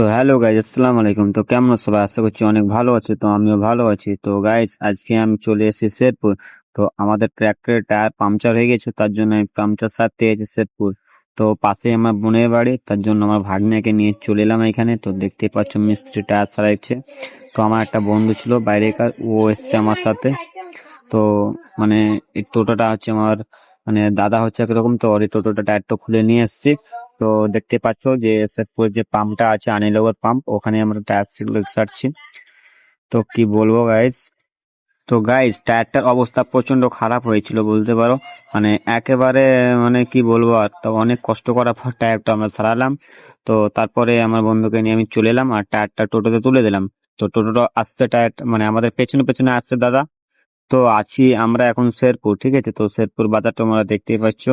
তো hello guys আসসালামু আলাইকুম। তো কেমন সবাই আশা করছি অনেক ভালো আছে। তো আমিও ভালো আছি। তো গাইজ আজকে আমি চলে এসেছি শেরপুর। তো আমাদের ট্র্যাক্টরের টায়ার পাংচার হয়ে গেছে, তার জন্য আমি পাংচার সারতে এসেছি শেরপুর। তো পাশে আমার বোনের বাড়ি, তার জন্য আমার ভাগ্নাকে নিয়ে চলে এলাম এখানে। তো দেখতে পাচ্ছ মিস্ত্রি টায়ার সারাইছে তো আমার একটা বন্ধু ছিল, বাইরেকার, ও এসছে আমার সাথে। তো মানে এই টোটোটা হচ্ছে আমার মানে দাদা হচ্ছে একরকম তো ওর এই টোটোটা টায়ারটা খুলে নিয়ে এসেছি। তো দেখতে পাচ্ছ যে শেরপুর যে পাম্পটা আছে, আনিলগর পাম্প, ওখানে আমরা টায়ার সারছি। তো কি বলব গাইজ তো গাইজ টায়ারটার অবস্থা প্রচণ্ড খারাপ হয়েছিল, বলতে পারো। মানে একেবারে মানে কি বলব আর, তো অনেক কষ্ট করার পর টায়ারটা আমরা সারালাম। তো তারপরে আমার বন্ধুকে নিয়ে আমি চলে এলাম আর টায়ারটা টোটোতে তুলে দিলাম। তো টোটোটা আসছে টায়ার মানে আমাদের পেছনে পেছনে আসছে দাদা। তো আছি আমরা এখন শেরপুর, ঠিক আছে? তো শেরপুর বাজার তোমরা দেখতেই পাচ্ছ।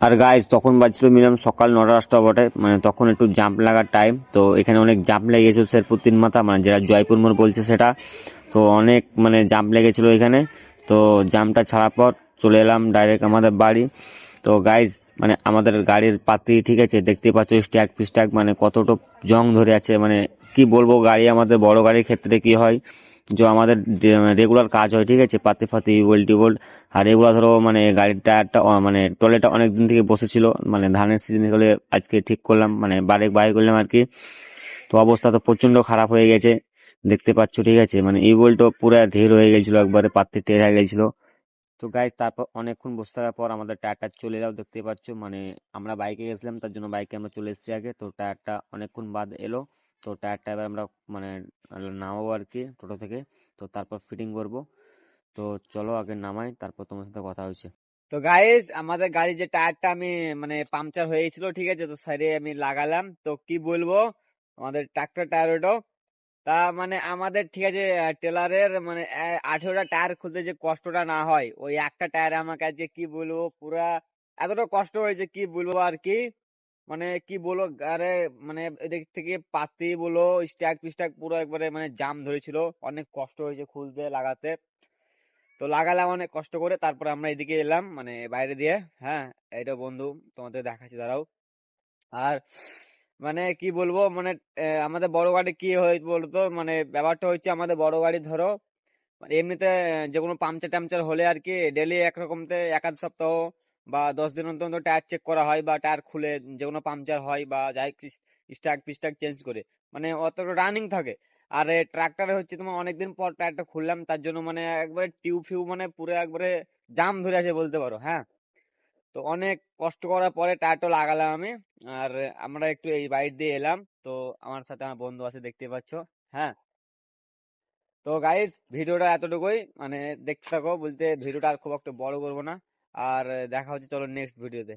আর গাইজ তখন বাজছিল মিনিমাম সকাল নটা দশটা বটে। মানে তখন একটু জাম্প লাগার টাইম তো এখানে অনেক জাম্প লেগেছিল শেরপুর তিন মাথা। মানে যেটা জয়পুর মোড় বলছে সেটা। তো অনেক মানে জাম্প লেগেছিল এখানে। তো জাম্পটা ছাড়ার পর চলে এলাম ডাইরেক্ট আমাদের বাড়ি। তো গাইজ মানে আমাদের গাড়ির পাতি, ঠিক আছে? দেখতে পাচ্ছ স্ট্যাক ফিস্ট্যাক মানে কতটা জং ধরে আছে। মানে কি বলব, গাড়ি আমাদের বড় গাড়ির ক্ষেত্রে কি হয়? যে আমাদের রেগুলার কাজ হয়, ঠিক আছে? পাতি ফাতি ওয়েল্ড টিউবওয়েল্ড আর এগুলো ধরো মানে গাড়ির টায়ারটা মানে টলেটা অনেক দিন থেকে বসেছিল। মানে ধানের সিজন হলে আজকে ঠিক করলাম মানে বারে বাইরে করলাম আর কি। তো অবস্থা তো প্রচণ্ড খারাপ হয়ে গেছে। দেখতে পাচ্ছ, ঠিক আছে? মানে এই পুরো ঢের হয়ে গেছিল, একবারে পাত্রে টের হয়ে গেছিল। তো গাইজ তারপর অনেকক্ষণ বসে থাকার পর আমাদের টায়ারটা চলে এলাও দেখতে পাচ্ছ মানে আমরা বাইকে গেছিলাম, তার জন্য বাইকে আমরা চলে এসেছি আগে। তো টায়ারটা অনেকক্ষণ বাদ এলো। তো টায়ারটা এবার আমরা মানে নামাবো আর কি টোটো থেকে। তো তারপর ফিটিং করব। তো চলো আগে নামাই, তারপর তোমার সাথে কথা হয়েছে তো গাইস আমাদের গাড়ির যে টায়ারটা আমি মানে পাংচার হয়েছিল, ঠিক আছে? তো সাইডে আমি লাগালাম। তো কি বলব? আমাদের ট্রাক্টর টায়ার ওটা। তা মানে আমাদের ঠিক আছে টেলারের মানে আঠেরোটা টায়ার খুলতে যে কষ্টটা না হয়, ওই একটা টায়ারে আমার কাছে কি বলব, পুরা এতটা কষ্ট হয়েছে কি বলব আর কি। মানে কি বলব, আরে মানে এদিক থেকে পাতি বলো, স্ট্যাক ফিস্ট্যাক পুরো একবারে মানে জাম ধরেছিল, অনেক কষ্ট হয়েছে খুলতে, লাগাতে। তো লাগালাম অনেক কষ্ট করে, তারপর আমরা এদিকে এলাম মানে বাইরে দিয়ে হ্যাঁ এইটা বন্ধু তোমাদের দেখাচ্ছি, দাঁড়াও। আর মানে কি বলব? মানে আমাদের বড় গাড়ি কি হয় বলতো? মানে ব্যাপারটা হচ্ছে আমাদের বড় গাড়ি ধরো মানে এমনিতে যে কোনো পাংচার টামচার হলে আর কি ডেলি একরকমতে এক আধ সপ্তাহ বা দশ দিন অন্তর টায়ার চেক করা হয় বা টায়ার খুলে যে কোনো পাংচার হয় বা যাই স্টাক ফিস্টাক চেঞ্জ করে। মানে অত রানিং থাকে। আর ট্রাক্টরে হচ্ছে তোমার অনেকদিন পর টায়ারটা খুললাম, তার জন্য মানে একবারে টিউব ফিউ মানে পুরো একবারে জাম ধরে আছে বলতে পারো হ্যাঁ? তো অনেক কষ্ট করার পরে টায়ারটা লাগালাম আমি। আর আমরা একটু এই বাইট দিয়ে এলাম। তো আমার সাথে আমার বন্ধু আছে, দেখতে পাচ্ছ হ্যাঁ? তো গাইজ ভিডিওটা এতটুকুই। মানে দেখতে থাকো, বলতে ভিডিওটা আর খুব একটা বড় করব না। আর দেখা হচ্ছে, চলো নেক্সট ভিডিওতে